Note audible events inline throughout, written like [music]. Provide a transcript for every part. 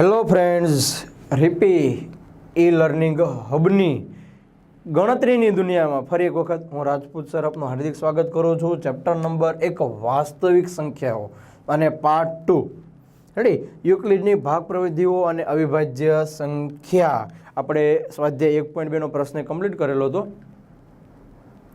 Hello friends રીપી E learning હબની ગણતરીની દુનિયામાં ફરી એક વખત હું રાજપૂત સર હાર્દિક સ્વાગત કરું છું. ચેપ્ટર નંબર એક, વાસ્તવિક સંખ્યાઓ અને પાર્ટ ટુ રેડી યુક્લિડની ભાગ પ્રવિધિઓ અને અવિભાજ્ય સંખ્યા. આપણે સ્વાધ્યાય એક પોઈન્ટ બેનો પ્રશ્ન કમ્પ્લીટ કરેલો હતો.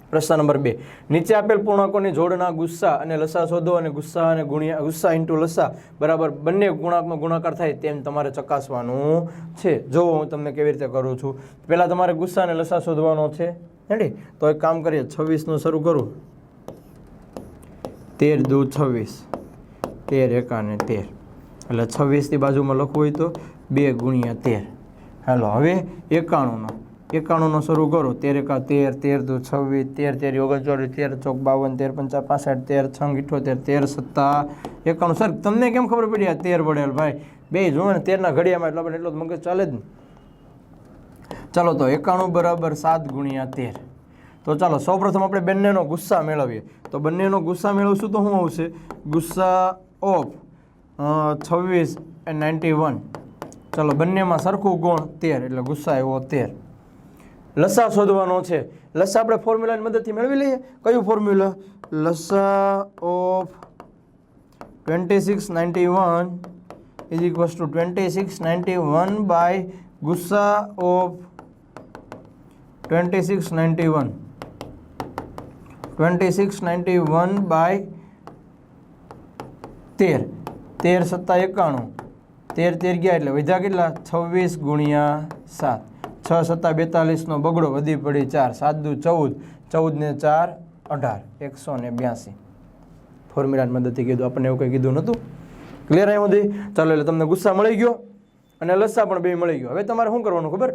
પ્રશ્ન નંબર બે. નીચે આપેલ પૂર્ણાંકોની જોડના ગુસ્સા અને લસા શોધો અને ગુસ્સા અને ગુણ્યા ગુસ્સા ઇન્ટુ લસા બરાબર બંને ગુણાંકમાં ગુણાકાર થાય તેમ તમારે ચકાસવાનું છે. જો હું તમને કેવી રીતે કરું છું? પહેલાં તમારે ગુસ્સા અને લસા શોધવાનો છે. હેડી તો એક કામ કરીએ. છવ્વીસનું શરૂ કરું. તેર દુ છવ્વીસ. તેર એકાને તેર. એટલે છવ્વીસની બાજુમાં લખવું હોય તો બે ગુણ્યા તેર. હાલો, હવે એકાણુંનો. એકાણુંનો શરૂ કરો. તેર એકા તેર તેર દુ છવ્વીસ, તેર તેર ઓગણચોરી તેર ચોક બાવન, તેર પંચા પાસઠ, તેર છંગ ઇઠોતેર, તેર સત્તા એકાણું. સર, તમને કેમ ખબર પડી આ તેર વડેલ ભાઈ? બે જુઓ ને તેરના ઘડિયામાં એટલે આપણે એટલો મગજ ચાલે જ ને. ચાલો તો એકાણું બરાબર સાત ગુણ્યા તેર. તો ચાલો, સૌપ્રથમ આપણે બંનેનો ગુસ્સા મેળવીએ. તો બંનેનો ગુસ્સા મેળવશું તો શું આવશે? ગુસ્સા ઓફ છવ્વીસ નાઇન્ટી વન. ચાલો, બંનેમાં સરખું ગુણ તેર, એટલે ગુસ્સા એવો તેર. લસા શોધવાનો છે. લસા આપણે ફોર્મ્યુલાની મદદથી મેળવી લઈએ. કયું ફોર્મ્યુલા લસા of twenty six ninety one is equals twenty six ninety one by ગુસ્સા of twenty six ninety one twenty six ninety one by તેર. તેર સત્તા એકાણું. તેર તેર ગયા એટલે વધ્યા કેટલા? છવ્વીસ ગુણ્યા સાત. છ સત્તા બેતાલીસનો બગડો વધી પડી ચાર, સાત દુ ચૌદ ચૌદ ને ચાર, અઢાર, એકસો ને બ્યાસી. ફોર્મ્યુલાની મદદથી કીધું, આપણને એવું કંઈ કીધું નહોતું. ક્લિયર આવ્યું બધી ચાલો, એટલે તમને ગુસ્સા મળી ગયો અને લસ્સા પણ બે મળી ગયો. હવે તમારે શું કરવાનું ખબર?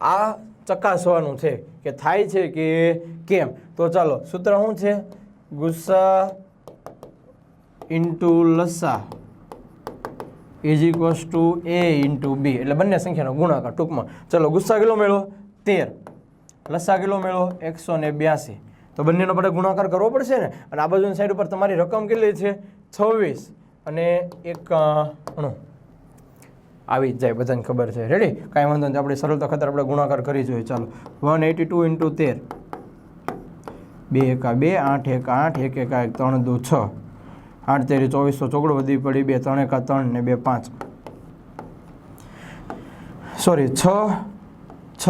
આ ચકાસવાનું છે કે થાય છે કે કેમ? તો ચાલો, સૂત્ર શું છે? ગુસ્સા ઇન્ટુ લસા is equals to A into B એટલે બંને સંખ્યાનો ગુણાકાર ટૂંકમાં. ચલો, ગુસ્સા કિલો મેળો તેર. લસા કિલો મેળો એકસો ને બ્યાસી. તો બંનેનો આપણે ગુણાકાર કરવો પડશે ને? અને આ બાજુની સાઈડ ઉપર તમારી રકમ કેટલી છે? છવ્વીસ. અને એકાણું આવી જ જાય, બધાને ખબર છે. રેડી કાંઈ વાંધો નથી આપણે સરળતા ખાતર આપણે ગુણાકાર કરી જોઈએ. ચાલો. વન એટી ટુ ઇન્ટુ તેર. બે એકા બે, આઠ એક આઠ, એક એકા એક, ત્રણ, દો, છ. આઠ તેરી, ચોવીસો ચોકડો વધી પડી, બે ત્રણ એકા ત્રણ ને બે પાંચ. સોરી છ છ,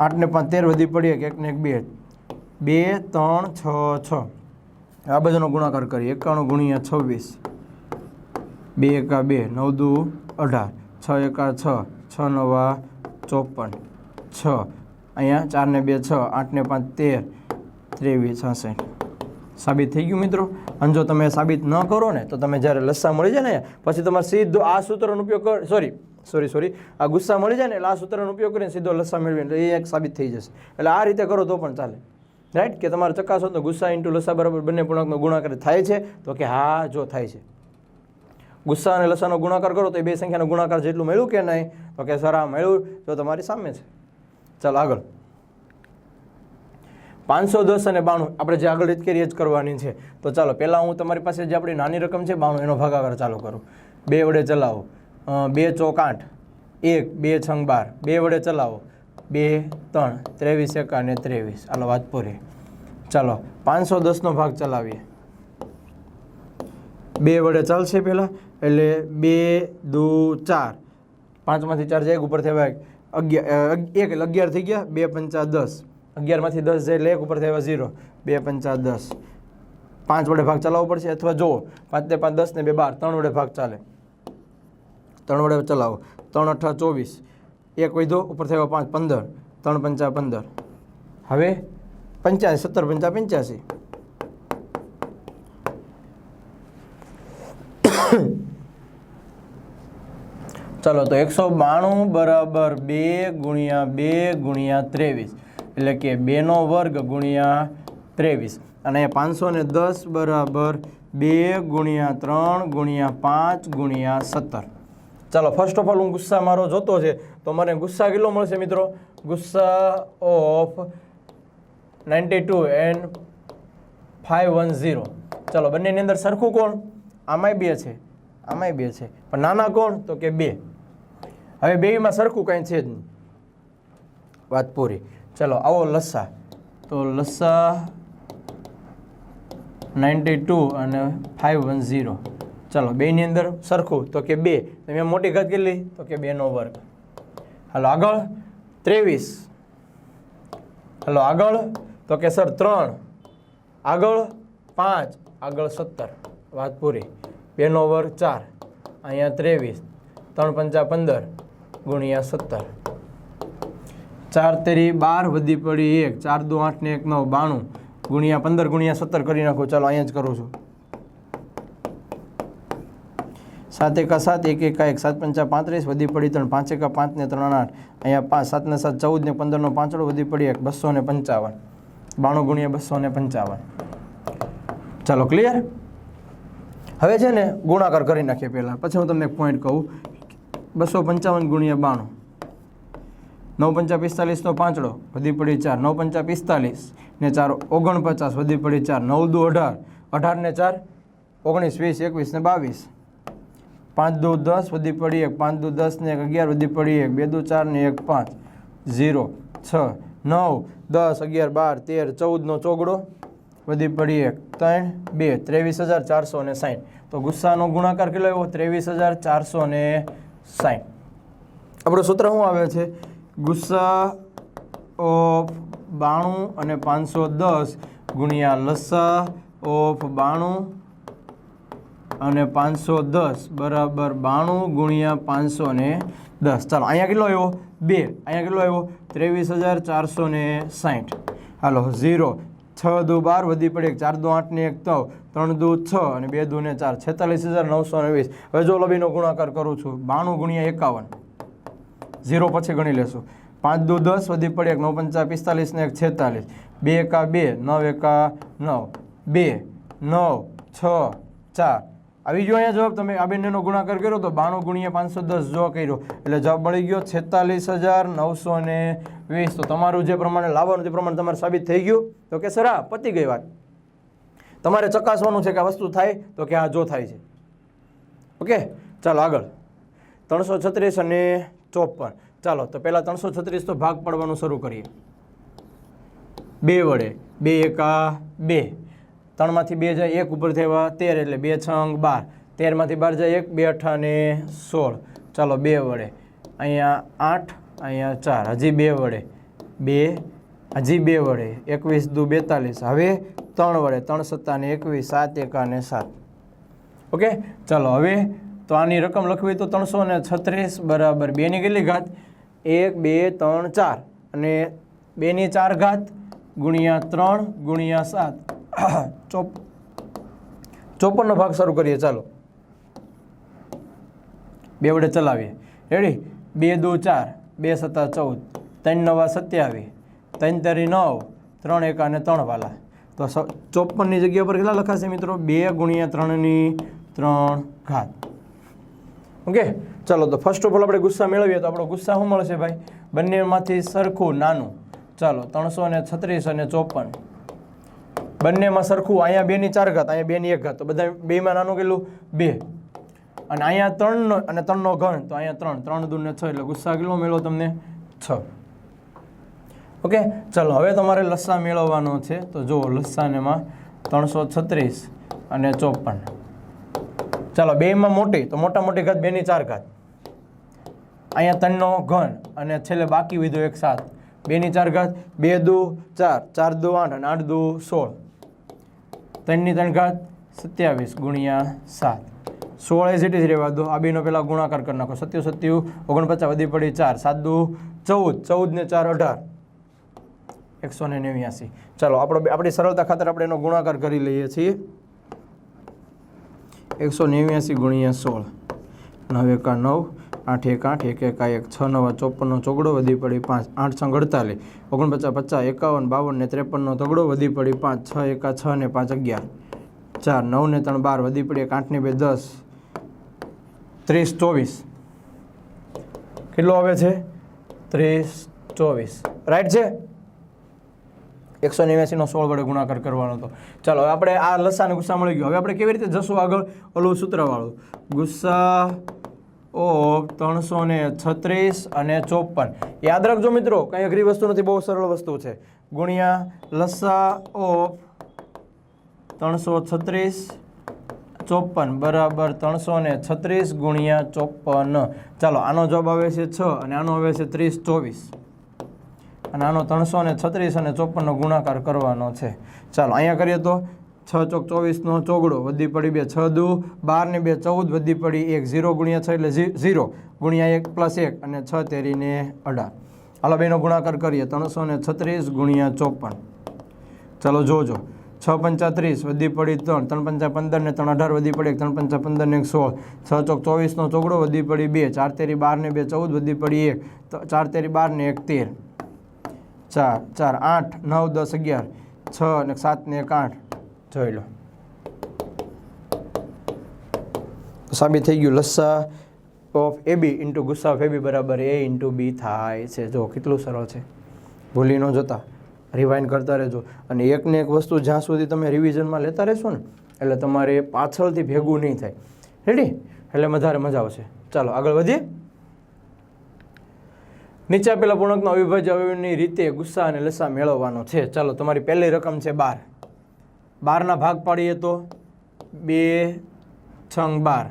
આઠ ને પાંચ, તેર વધી પડી, એક એક ને એક, બે. બે, ત્રણ, છ છ. આ બધાનો ગુણાકાર કરીએ. એકાણું ગુણ્યા છવ્વીસ. બે એકા બે, નવ દુ અઢાર. છ એકા છ છ નવા ચોપન. છ. અહીંયા ચાર ને બે, છ. આઠ ને પાંચ, તેર. ત્રેવીસ, છાસઠ. સાબિત થઈ ગયું મિત્રો. અને જો તમે સાબિત ન કરો ને, તો તમે જ્યારે લસ્સા મળી જાય ને, પછી તમારે સીધો આ સૂત્રનો ઉપયોગ કર સોરી સોરી સોરી આ ગુસ્સા મળી જાય ને, એટલે આ સૂત્રનો ઉપયોગ કરીને સીધો લસ્સા મેળવીને એટલે એ એક સાબિત થઈ જશે. એટલે આ રીતે કરો તો પણ ચાલે. રાઈટ કે તમારે ચકાસો તો ગુસ્સા ઇન્ટુ લસ્સા બરાબર બંને પૂર્ણાંકનો ગુણાકાર થાય છે, તો કે હા, જો થાય છે. ગુસ્સા અને લસાનો ગુણાકાર કરો તો એ બે સંખ્યાનો ગુણાકાર જેટલું મળ્યું કે નહીં, તો કે સર આ મળ્યું, તો તમારી સામે છે. ચાલો આગળ. પાંચસો દસ અને બાણું. આપણે જે આગળ રીત કરીએ કરવાની છે. તો ચાલો, પહેલાં હું તમારી પાસે જે આપણી નાની રકમ છે બાણું, એનો ભાગાકાર ચાલુ કરું. બે વડે ચલાવો. બે ચોક આઠ. એક, બે છંગ બાર. બે વડે ચલાવો. બે, ત્રણ, ત્રેવીસ એકા અને ત્રેવીસ. ચાલો વાત પૂરી. ચાલો, પાંચસો દસનો ભાગ ચલાવીએ. બે વડે ચાલશે પહેલાં, એટલે બે, દુ, ચાર. પાંચમાંથી ચાર જાય ઉપર થયા અગિયાર એક એટલે અગિયાર થઈ ગયા, બે પંચા દસ. અગિયારમાંથી દસ જાય એટલે એક ઉપર થયા ઝીરો બે પંચા દસ. પાંચ વડે ભાગ ચલાવવો પડશે અથવા જુઓ, પાંચ ને પાંચ દસ ને બે બાર, ત્રણ વડે ભાગ ચાલે. ત્રણ વડે ચલાવો. ત્રણ અઠા ચોવીસ. એક વધો, ઉપર થયો પાંચ, પંદર. ત્રણ પંચા પંદર. હવે પંચ્યાસી, સત્તર પંચા પંચ્યાસી. [coughs] ચાલો તો એકસો બાણું બરાબર બે ગુણ્યા બે ગુણ્યા ત્રેવીસ. એટલે કે બેનો વર્ગ ગુણ્યા ત્રેવીસ. અને પાંચસો ને દસ બરાબર બે ગુણ્યા ત્રણ ગુણ્યા પાંચ ગુણ્યા સત્તર. ચાલો ફર્સ્ટ ઓફ ઓલ હું ગુસ્સા મારો જોતો છે, તો મને ગુસ્સા કેટલો મળશે મિત્રો? ગુસ્સા of ninety two and five one zero. ચાલો, બંનેની અંદર સરખું કોણ? આમાંય બે છે. આમાંય બે છે. પણ નાના કોણ? તો કે બે. હવે બેમાં સરખું કાંઈ છે જ નહીં. વાત પૂરી. ચલો, આવો લસ્સા તો લસ્સા નાઇન્ટી ટુ અને ફાઇવ વન ઝીરો. ચલો, બેની અંદર સરખું. તો કે બે. મેં મોટી ઘાત કેટલી? તો કે બેનો વર્ગ. હાલો, આગળ. ત્રેવીસ. હાલો, આગળ. તો કે સર, ત્રણ. આગળ પાંચ. આગળ સત્તર. વાત પૂરી. બેનો વર્ગ ચાર. અહીંયા ત્રેવીસ. ત્રણ પંચા પંદર. ગુણ્યા સત્તર. ચાર તેરી બાર વધી પડી એક, ચાર દો આઠ ને એક નવ, બાણું, ગુણ્યા પંદર, ગુણ્યા સત્તર કરી નાખો. ચાલો, અહીંયા જ કરું છું. સાત એકા સાત, એક એકા એક, સાત પંચા પાંત્રીસ, વધી પડી ત્રણ, પાંચ એકા પાંચ ને ત્રણ આઠ. અહીંયા પાંચ સાત ને સાત ચૌદ ને પંદરનો પાંચડો, વધી પડી એક, બસો ને પંચાવન. બાણું ગુણ્યા બસો ને પંચાવન. ચાલો ક્લિયર હવે છે ને ગુણાકાર કરી નાખીએ પહેલાં. પછી હું તમને એક પોઈન્ટ કહું. બસો પંચાવન ગુણ્યા બાણું. નવ પંચા પિસ્તાલીસનો પાંચડો, વધી પડી ચાર. નવ પંચા પિસ્તાલીસ ને ચાર ઓગણપચાસ, વધી પડી ચાર. નવ દુ અઢાર. અઢાર ને ચાર, ઓગણીસ, વીસ, એકવીસ ને બાવીસ. પાંચ દુ દસ, વધી પડી એક. પાંચ દુ દસ ને એક અગિયાર, વધી પડી એક. બે દુ ચાર ને એક પાંચ. ઝીરો, છ, નવ, દસ, અગિયાર, બાર, તેર ચૌદનો ચોગડો, વધી પડી એક. ત્રણ, બે, ત્રેવીસ હજાર ચારસો ને સાઠ તો ગુસ્સાનો ગુણાકાર કેટલો આવ્યો? ત્રેવીસ હજાર ચારસો ને સાઠ આપણું સૂત્ર શું આવે છે? ગુસ્સા ઓફ બાણું અને પાંચસો દસ ગુણ્યા લસા ઓફ બાણું અને પાંચસો દસ બરાબર બાણું ગુણ્યા પાંચસો ને દસ. ચાલો, અહીંયા કેટલો આવ્યો? બે. અહીંયા કેટલો આવ્યો? ત્રેવીસ હજાર ચારસો ને સાઠ હાલો, ઝીરો. છ દુ બાર વધી પડે એક, ચાર દુ આઠ ને એક તવ ત્રણ દુ છ અને બે દુ ને ચાર. છેતાલીસ હજાર નવસો ને વીસ. હવે જો લબીનો ગુણાકાર કરું છું. બાણું ગુણ્યા એકાવન. ઝીરો પછી ગણી લેશું. પાંચ દુ દસ, વધી પડે એક, નવ પંચા પિસ્તાલીસ ને એક છેતાલીસ. બે એકા બે, નવ એકા નવ. બે, નવ, છ, ચાર. આવી ગયો અહીંયા જવાબ, તમે આ બંનેનો ગુણાકાર કર્યો તો બાણું ગુણ્યા પાંચસો દસ જો કર્યો. એટલે જવાબ મળી ગયો છેતાલીસ હજાર નવસો ને વીસ. તો તમારું જે પ્રમાણે, લાવવાનું તે પ્રમાણે તમારે સાબિત થઈ ગયું, તો કે સર આ પતી ગઈ વાત. તમારે ચકાસવાનું છે કે આ વસ્તુ થાય, તો કે આ જો થાય છે. ઓકે? ચાલો આગળ. ત્રણસો છત્રીસ અને ચોપન. ચાલો, તો પહેલાં ત્રણસો છત્રીસ તો ભાગ પાડવાનું શરૂ કરીએ. બે વડે, બે એકા, બે. ત્રણમાંથી બે જાય એક ઉપર થયા તેર, એટલે બે છ અંક બાર. તેરમાંથી બાર જાય એક, બે અઠા ને સોળ. ચાલો, બે વડે. અહીંયા આઠ, અહીંયા ચાર. હજી બે વડે. બે, હજી બે વડે. એકવીસ દુ બેતાલીસ. હવે ત્રણ વડે. ત્રણ સત્તા ને એકવીસ, સાત એકા ને સાત. ઓકે? ચાલો, હવે તો આની રકમ લખવી તો ત્રણસો ને છત્રીસ બરાબર બેની કેટલી ઘાત? એક, બે, ત્રણ, ચાર. અને બેની ચાર ઘાત ગુણ્યા ત્રણ ગુણ્યા સાત. ચોપ, ચોપનનો ભાગ શરૂ કરીએ, ચાલો. બે વડે ચલાવીએ. રેડી બે, દો, ચાર. બે, સત્તા, ચૌદ. ત્રણ, નવા, સત્યાવીસ. ત્રણ, તરી, નવ. ત્રણ, એકા અને ત્રણ વાલા. તો ચોપનની જગ્યા પર કેટલા લખાશે મિત્રો? બે ગુણ્યા ત્રણની ત્રણ ઘાત. ઓકે? ચાલો, તો ફર્સ્ટ ઓફ ઓલ આપણે ગુસ્સા મેળવીએ તો આપણો ગુસ્સા શું મળશે ભાઈ? બંનેમાંથી સરખું નાનું. ચાલો, ત્રણસો ને છત્રીસ અને ચોપન. બંનેમાં સરખું, અહીંયા બેની ચાર ઘાત, અહીંયા બેની એક ઘાત. તો બધા બેમાં નાનું કેટલું? બે. અને અહીંયા ત્રણનો અને ત્રણનો ઘણ તો અહીંયા ત્રણ. ત્રણ દૂર ને છ, એટલે ગુસ્સા કેટલો મેળવો તમને? છ. ઓકે? ચાલો, હવે તમારે લસ્સા મેળવવાનો છે. તો જુઓ, લસ્સાનેમાં ત્રણસો છત્રીસ અને ચોપન. ચાલો બેમાં મોટી, તો મોટા મોટી ઘાત, બેની ચાર ઘાત. અહીંયા ત્રણનો ઘન અને છેલ્લે બાકી વિધો એક સાત. બેની ચાર ઘાત, બે દુ, ચાર. ચાર દુ આઠ અને આઠ દુ સોળ. ત્રણની ત્રણ ઘાત, સત્યાવીસ ગુણ્યા સાત. સોળ એ સીટી રહેવા દો. આ બેનો પહેલાં ગુણાકાર કરી નાખો. સત્યુ સત્યુ, ઓગણપચાસ વધી પડી ચાર. સાત દુ ચૌદ. ચૌદ ને ચાર અઢાર. એકસો ને નેવ્યાસી. ચાલો, આપણો આપણી સરળતા ખાતર આપણે એનો ગુણાકાર કરી લઈએ છીએ. એકસો નેવ્યાસી ગુણ્યા સોળ. નવ એકા નવ, આઠ એક આઠ, એક એકા એક છ, નવા ચોપનનો ચોગડો વધી પડી પાંચ, આઠ છ અડતાલીસ. ઓગણપચાસ, પચાસ, એકાવન, બાવન ને ત્રેપનનો તગડો વધી પડી પાંચ, છ એકા છ ને પાંચ અગિયાર. ચાર, નવ ને ત્રણ, બાર વધી પડી એક આઠની બે, દસ. ત્રીસ, ચોવીસ. કેટલો આવે છે? ત્રીસ, ચોવીસ. રાઈટ છે? એકસો નેવ્યાસીનો સોળ વડે ગુણાકાર કરવાનો હતો. ચાલો, હવે આપણે આ લસા અને ગુસ્સા મળી ગયો. હવે આપણે કેવી રીતે જશું આગળ ઓલું સૂત્રવાળું? ગુસ્સા ઓ ત્રણસો ને છત્રીસ અને ચોપન. યાદ રાખજો મિત્રો, કંઈ અઘરી વસ્તુ નથી, બહુ સરળ વસ્તુ છે. ગુણ્યા લસા ઓ ત્રણસો છત્રીસ ચોપન બરાબર ત્રણસો ને છત્રીસ ગુણ્યા ચોપન. ચાલો, આનો જવાબ આવે છે છ અને આનો આવે છે ત્રીસ ચોવીસ. અને આનો ત્રણસો ને છત્રીસ અને ચોપનનો ગુણાકાર કરવાનો છે. ચાલો, અહીંયા કરીએ તો છ ચોક ચોવીસનો ચોગડો, વધી પડી બે છ દુ બાર ને બે ચૌદ, વધી પડી એક ઝીરો ગુણ્યા છ એટલે ઝીરો ગુણ્યા એક પ્લસ એક અને છ તેરીને અઢાર. હાલો, બેનો ગુણાકાર કરીએ, ત્રણસો ને છત્રીસ ગુણ્યા ચોપન ચાલો, જોજો. છ પંચાત્રીસ વધી પડી ત્રણ ત્રણ પંચા પંદર ને ત્રણ અઢાર, વધી પડી એક, ત્રણ પંચા પંદર ને એક સોળ. છ ચોક ચોવીસનો ચોગડો, વધી પડી બે, ચાર તેરી બાર ને બે ચૌદ, વધી પડી એક ચાર તેરી બાર ને એક તેર. ચાર ચાર, આઠ, નવ, દસ, અગિયાર, છ ને સાત ને એક આઠ. જોઈ લો. સાબિત થઈ ગયું. લસ્સા ઓફ એ બી ઇન્ટુ ગુસ્સા ઓફ એ બી બરાબર એ ઇન્ટુ બી થાય છે. જો, કેટલું સરળ છે. ભૂલી ન જતા. રિવાઇન્ડ કરતા રહેજો. અને એકને એક વસ્તુ જ્યાં સુધી તમે રિવિઝનમાં લેતા રહેશો ને, એટલે તમારે પાછળથી ભેગું નહીં થાય. રેડી એટલે વધારે મજા આવશે. ચાલો, આગળ વધીએ. નીચે આપેલા પૂર્ણાંકના અવિભાજ્ય અવયવની રીતે ગુસ્સા અને લસા મેળવવાનો છે. ચાલો, તમારી પહેલી રકમ છે બાર. બારના ભાગ પાડીએ તો બે છંગ બાર.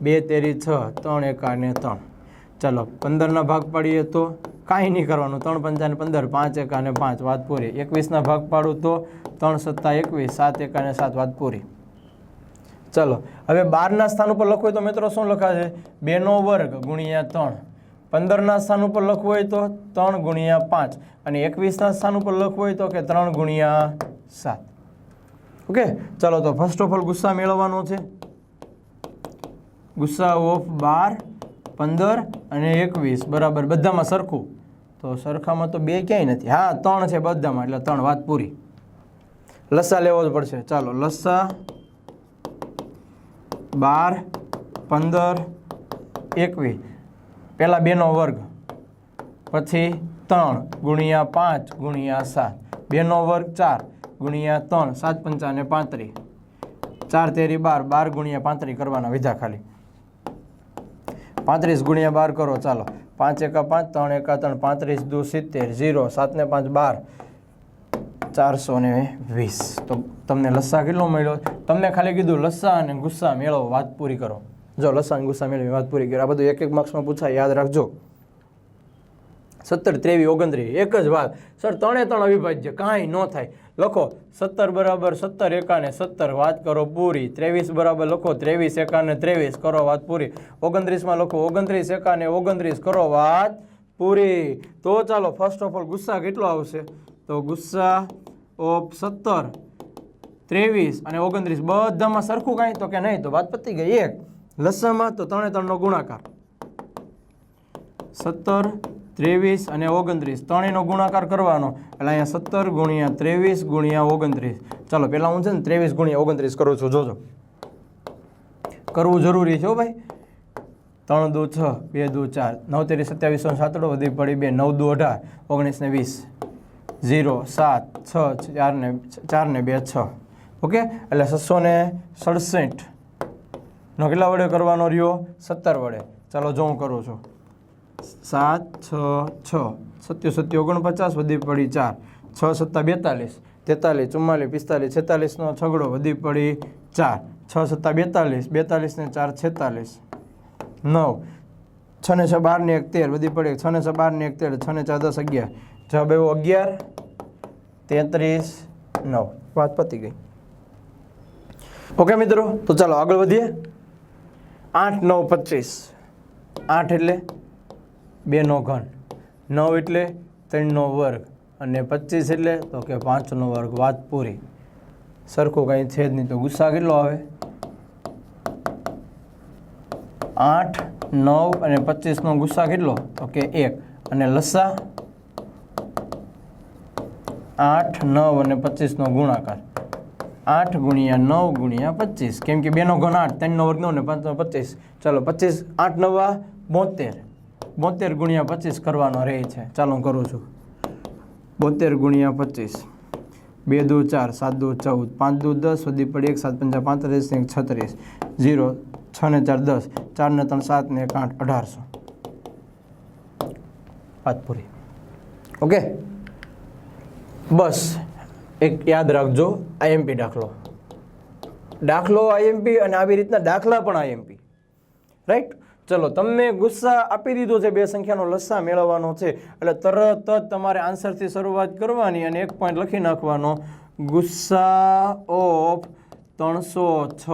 બે તેરી છ, ત્રણ એકા ને ત્રણ. ચાલો, પંદરના ભાગ પાડીએ તો કાંઈ નહીં કરવાનું. ત્રણ પંચાને પંદર, પાંચ એકા ને પાંચ વાત પૂરી એકવીસના ભાગ પાડું તો ત્રણ સત્તા એકવીસ, સાત એકા ને સાત વાત પૂરી ચાલો, હવે બારના સ્થાન ઉપર હોય તો મિત્રો શું લખાશે? બેનો વર્ગ ગુણ્યા ત્રણ. પંદરના સ્થાન ઉપર લખવું હોય તો ત્રણ ગુણ્યા પાંચ. અને એકવીસના સ્થાન ઉપર લખવું હોય તો કે ત્રણ ગુણ્યા સાત. ઓકે, ચાલો તો ફર્સ્ટ ઓફ ઓલ ગુસ્સા મેળવવાનો છે. ગુસ્સા ઓફ બાર, પંદર અને એકવીસ. બરાબર, બધામાં સરખું. તો સરખામાં તો બે ક્યાંય નથી. હા, ત્રણ છે બધામાં, એટલે ત્રણ વાત પૂરી. લસ્સા લેવો જ પડશે. ચાલો લસ્સા બાર, પંદર, એકવીસ. પહેલાં બેનો વર્ગ, પછી ત્રણ ગુણ્યા પાંચ ગુણ્યા સાત. બેનો વર્ગ ચાર ગુણ્યા ત્રણ, સાત પંચાને પાંત્રીસ. ચાર તેરી બાર બાર ગુણ્યા પાંત્રીસ કરવાના વિધા ખાલી. પાંત્રીસ ગુણ્યા બાર કરો, ચાલો. પાંચ એકા પાંચ, ત્રણ એકા ત્રણ, પાંત્રીસ દુ સિત્તેર, ઝીરો સાતને પાંચ બાર. ચારસો ને વીસ. તો તમને લસ્સા કેટલો મળ્યો? તમને ખાલી કીધું લસ્સા અને ગુસ્સા મેળવો, વાત પૂરી કરો. જો લસાંગ મેળવી વાત પૂરી કરી આ બધું એક એક માર્ક્સમાં પૂછાય, યાદ રાખજો. સત્તર, ત્રેવીસ, ઓગણત્રીસ, એક જ વાત. સર, ત્રણે ત્રણ અવિભાજ્ય, કાંઈ ન થાય. લખો, સત્તર બરાબર સત્તર એકાને સત્તર, વાત કરો પૂરી. ત્રેવીસ બરાબર લખો ત્રેવીસ એકાને ત્રેવીસ, કરો વાત પૂરી. ઓગણત્રીસમાં લખો ઓગણત્રીસ એકાને ઓગણત્રીસ, કરો વાત પૂરી. તો ચાલો ફર્સ્ટ ઓફ ઓલ ગુસ્સા કેટલો આવશે? તો ગુસ્સા ઓફ સત્તર, ત્રેવીસ અને ઓગણત્રીસ. બધામાં સરખું કાંઈ? તો કે નહીં? તો વાત પતી ગઈ, એક. લસામાં તો ત્રણે ત્રણનો ગુણાકાર. સત્તર, ત્રેવીસ અને ઓગણત્રીસ. ત્રણેયનો ગુણાકાર કરવાનો. એટલે અહીંયા સત્તર ગુણ્યા ત્રેવીસ ગુણ્યા ઓગણત્રીસ. ચાલો, પહેલાં હું છે ને ત્રેવીસ ગુણ્યા ઓગણત્રીસ કરું છું. જોજો. કરવું જરૂરી છે હો ભાઈ. ત્રણ દુ છ, બે દુ ચાર. નવ તેરી સત્યાવીસો સાતડો વધી પડી બે, નવ દુ અઢાર. ઓગણીસ ને વીસ. ઝીરો, સાત, છ, ચાર ને ચાર ને બે, છ. ઓકે? એટલે છસો ને સડસઠ. નો કેટલા વડે કરવાનો રહ્યો? સત્તર વડે. ચાલો, જો હું કરું છું. સાત, છ છ. સત્યો સત્યો, ઓગણપચાસ વધી પડી ચાર. છ, સત્તા, બેતાલીસ. તેતાલીસ, ચુમ્માલીસ, પિસ્તાલીસ, છેતાલીસનો છગડો વધી પડી ચાર. છ, સત્તા, બેતાલીસ. બેતાલીસ ને ચાર, છેતાલીસ. નવ. છ ને છ, બાર ને એક વધી પડી છ ને છ, બાર ને એક છ ને ચાર, દસ, અગિયાર. જવાબ એવો અગિયાર. તેત્રીસ, નવ. વાત પતી ગઈ. ઓકે મિત્રો, તો ચાલો આગળ વધીએ. આઠ, નવ, પચીસ. આઠ એટલે બેનો ઘન. નવ એટલે ત્રણનો વર્ગ. અને પચીસ એટલે તો કે પાંચનો વર્ગ. વાત પૂરી. સરખું કંઈ છે જ નહીં, તો ગુસ્સા કેટલો આવે? આઠ, નવ અને પચીસનો ગુસ્સા કેટલો? તો કે એક. અને લસ્સા આઠ, નવ અને પચીસનો ગુણાકાર. આઠ ગુણ્યા નવ ગુણ્યા પચીસ. કેમ કે બેનો ઘન આઠ, ત્રણનો વર્ગ નવ ને પાંચનો પચીસ. ચાલો, પચીસ, આઠ, નવા, બોતેર. બોતેર ગુણ્યા પચીસ કરવાનો રહે છે. ચાલો કરું છું. બોતેર ગુણ્યા પચીસ. બે દો ચાર, સાત દો ચૌદ, પાંચ દુ દસ, સુધી પડી એક, સાત પંચા પાંત્રીસ, એક છત્રીસ. ઝીરો, છ ને ચાર, દસ. ચાર ને ત્રણ, સાત ને એક, આઠ, અઢારસો. વાત ઓકે? બસ. એક યાદ રાખજો આઈએમપી દાખલો. દાખલો આઈએમપી અને આવી રીતના દાખલા પણ આઈએમપી રાઈટ ચલો, તમને ગુસ્સા આપી દીધો છે, બે સંખ્યાનો લસ્સા મેળવવાનો છે, એટલે તરત જ તમારે આન્સરથી શરૂઆત કરવાની અને એક પોઈન્ટ લખી નાખવાનો. ગુસ્સા ઓફ ત્રણસો છ,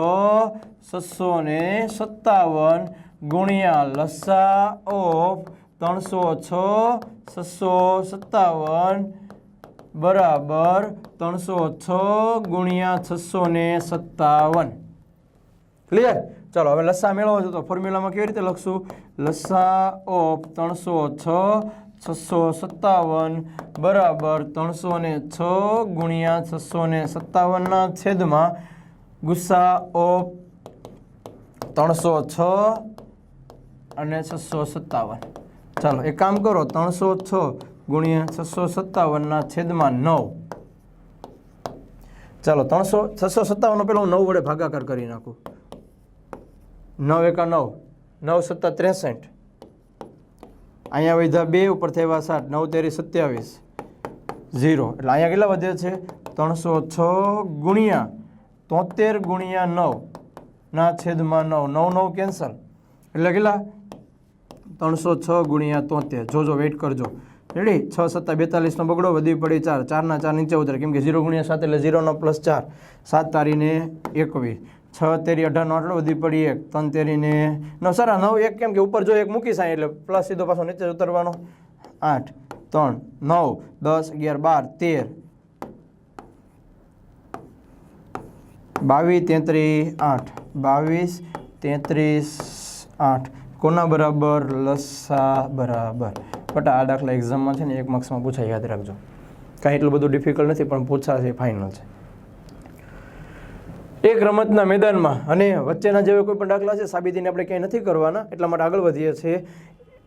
છસો ને સત્તાવન ગુણ્યા લસ્સા ઓફ ત્રણસો છ, છસો સત્તાવન બરાબર ત્રણસો છ ગુણ્યા છસો ને સત્તાવન. ક્લિયર ચાલો, હવે લસ્સા મેળવો છો તો ફોર્મ્યુલામાં કેવી રીતે લખશું? લસ્સા ઓફ ત્રણસો છ, છસો સત્તાવન, બરાબર ત્રણસો ને છ ગુણ્યા છસો ને સત્તાવનના છેદમાં ગુસ્સા ઓફ ત્રણસો છ અને છસો સત્તાવન. ચાલો, એક કામ કરો, ત્રણસો છ ગુણ્યા છસો સત્તાવનના છેદમાં નવ. ચાલો, ત્રણસો, છસો સત્તાવનનો પેલો હું નવ વડે ભાગાકાર કરી નાખું. નવ એકા નવ. નવ સત્તા ત્રેસઠ. અહીંયા વધ્યા બે, ઉપર થયા સાત. નવ તેરી સત્યાવીસ. ઝીરો. એટલે અહીંયા કેટલા વધે છે? ત્રણસો છ ગુણ્યા તોતેર ગુણ્યા નવ ના છેદમાં નવ. નવ નવ કેન્સલ. એટલે કેટલા? ત્રણસો છ ગુણ્યા તોતેર. જોજો, વેઇટ કરજો. રેડી છ, સત્તા, બેતાલીસનો બગડો વધી પડી ચાર. ચારના ચાર નીચે ઉતરે. કેમ કે ઝીરો ગુણ્યા સાત એટલે ઝીરોનો પ્લસ ચાર. સાત તારીને એકવીસ. છ તેરી અઢારનો આટલો વધી પડી એક. ત્રણ તેરીને નવ. સર, નવ એક કેમ કે ઉપર જો એક મૂકી સાય એટલે પ્લસ સીધો પાછો નીચે ઉતરવાનો. આઠ, ત્રણ, નવ, દસ, અગિયાર, બાર, તેર. બાવીસ, તેત્રીસ, આઠ. બાવીસ, તેત્રીસ, આઠ. કોના બરાબર? લસા બરાબર. બટ આ દાખલા એક્ઝામમાં છે ને એક માર્ક્સમાં પૂછાય, યાદ રાખજો. કાંઈ એટલું બધું ડિફિકલ્ટ નથી, પણ પૂછાશે ફાઇનલ છે. એક રમતના મેદાનમાં અને વચ્ચેના જેવા કોઈ પણ દાખલા છે, સાબિતીને આપણે ક્યાંય નથી કરવાના, એટલા માટે આગળ વધીએ છીએ.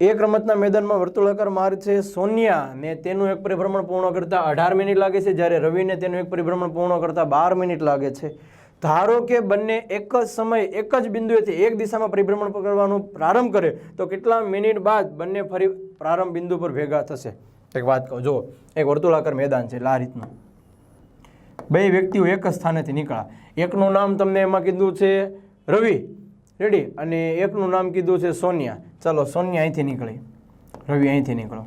એક રમતના મેદાનમાં વર્તુળાકાર માર્ગ છે સોનિયા ને તેનું એક પરિભ્રમણ પૂર્ણ કરતા અઢાર મિનિટ લાગે છે, જ્યારે રવિને તેનું એક પરિભ્રમણ પૂર્ણ કરતા બાર મિનિટ લાગે છે. ધારો કે બંને એક જ સમય એક જ બિંદુએથી એક દિશામાં પરિભ્રમણ કરવાનું પ્રારંભ કરે, તો કેટલા મિનિટ બાદ બંને ફરી પ્રારંભ બિંદુ પર ભેગા થશે? એક વાત કહું, જો, એક વર્તુળાકાર મેદાન છે એટલે આ રીતનું. બે વ્યક્તિઓ એક જ સ્થાનેથી નીકળ્યા. એકનું નામ તમને એમાં કીધું છે રવિ. રેડી અને એકનું નામ કીધું છે સોનિયા. ચાલો, સોનિયા અહીંથી નીકળી. રવિ અહીંથી નીકળો.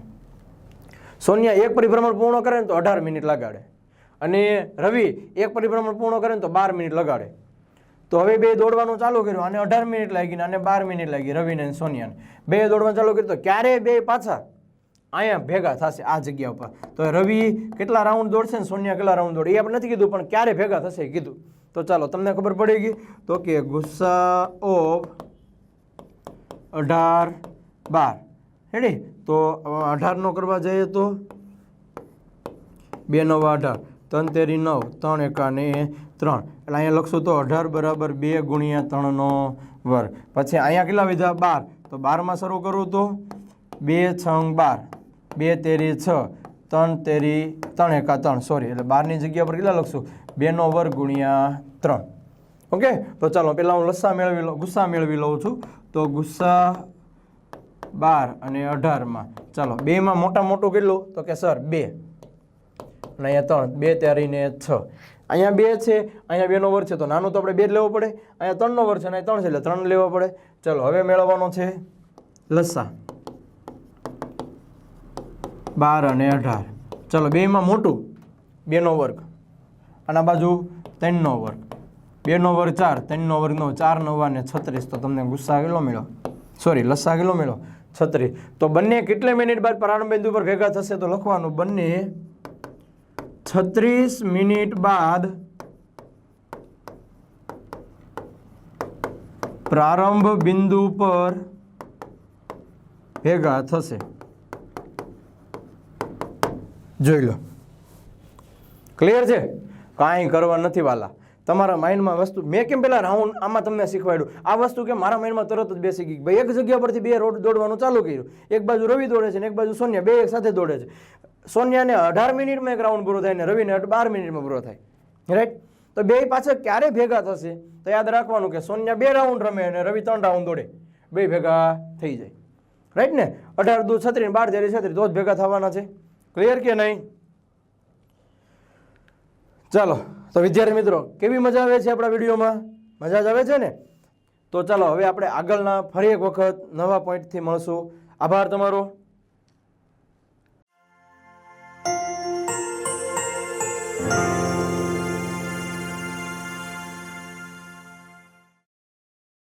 સોનિયા એક પરિભ્રમણ પૂર્ણ કરે ને તો અઢાર મિનિટ લગાડે. અને રવિ એક પરિભ્રમણ પૂર્ણ કરે ને તો બાર મિનિટ લગાડે. તો હવે બે દોડવાનું ચાલુ કર્યું અને અઢાર મિનિટ લાગીને અને બાર મિનિટ લાગી, રવિને અને સોનિયાને. બે દોડવાનું ચાલુ કર્યું તો ક્યારે બે પાછા? અહીંયા ભેગા થશે આ જગ્યા ઉપર. તો રવિ કેટલા રાઉન્ડ દોડશે ને સોનિયા કેટલા રાઉન્ડ દોડે, એ આપણે નથી કીધું, પણ ક્યારે ભેગા થશે કીધું. તો ચાલો, તમને ખબર પડી ગઈ તો કે ગુસ્સા ઓફ અઢાર બાર. હેડી તો અઢારનો કરવા જઈએ તો? બે નવા અઢાર. ત્રણ તેરી નવ, ત્રણ એકાને ત્રણ. એટલે અહીંયા લખશું તો અઢાર બરાબર બે ગુણ્યા ત્રણનો વર્ગ. પછી અહીંયા કેટલા વિધા બાર. તો બારમાં શરૂ કરું તો બે છંગ બાર. બે તેરી છ. ત્રણ તેરી ત્રણ એકા ત્રણ. સોરી એટલે બારની જગ્યા પર કેટલા લખશું? બેનો વર્ગ ગુણ્યા ત્રણ. ઓકે તો ચાલો, પહેલાં હું લસ્સા મેળવી લઉં, ગુસ્સા મેળવી લઉં છું. તો ગુસ્સા બાર અને અઢારમાં. ચાલો, બેમાં મોટા મોટું કેટલું? તો કે સર, બે. અને અહીંયા ત્રણ, બે ત્યારીને છ. અહીંયા બે છે, અહીંયા બેનો વર્ગ છે, તો નાનું તો આપણે બે જ લેવો પડે. અહીંયા ત્રણનો વર્ગ છે અને ત્રણ છે, એટલે ત્રણ લેવો પડે. ચલો, હવે મેળવવાનો છે લસ્સા બાર અને અઢાર. ચલો, બેમાં મોટું, બેનો વર્ગ. આના બાજુ ત્રણનો વર્ગ. બેનો વર્ગ ચાર, ત્રણનો વર્ગ નવ ચાર નવા ને છત્રીસ. તો તમને ગુસ્સા કેટલો મળ્યો? સોરી લસ્સા કેટલો મળ્યો? છત્રીસ. તો બંને કેટલી મિનિટ બાદ પ્રારંભ બિંદુ પર ભેગા થશે તો લખવાનું બંને છત્રીસ મિનિટ બાદ પ્રારંભ બિંદુ પર ભેગા થશે. જોઈ લો. ક્લિયર છે? કાંઈ કરવા નથી વાલા. તમારા માઇન્ડમાં વસ્તુ મેં કેમ પેલા રાઉન્ડ આમાં તમને શીખવાડ્યું? આ વસ્તુ કે મારા માઇન્ડમાં તરત જ બેસી ગઈ? ભાઈ, એક જગ્યા પરથી બે રોડ દોડવાનું ચાલુ કર્યું. એક બાજુ રવિ દોડે છે ને એક બાજુ સોનિયા, બે એક સાથે દોડે છે. સોનિયાને અઢાર મિનિટમાં એક રાઉન્ડ પૂરો થાય ને રવિને બાર મિનિટમાં પૂરો થાય. રાઈટ તો બે પાછળ ક્યારે ભેગા થશે? તો યાદ રાખવાનું કે સોનિયા બે રાઉન્ડ રમે અને રવિ ત્રણ રાઉન્ડ દોડે. બે ભેગા થઈ જાય. રાઈટ ને? અઢાર દૂધ છત્રી બાર જેરી છત્રી, તો જ ભેગા થવાના છે. ક્લિયર કે નહીં? ચાલો, તો વિદ્યાર્થી મિત્રો, કેવી મજા આવે છે આપણા વિડીયોમાં? મજા જ આવે છે ને? તો ચાલો, હવે આપણે આગળના ફરી એક વખત નવા પોઈન્ટથી મળશું. આભાર તમારો.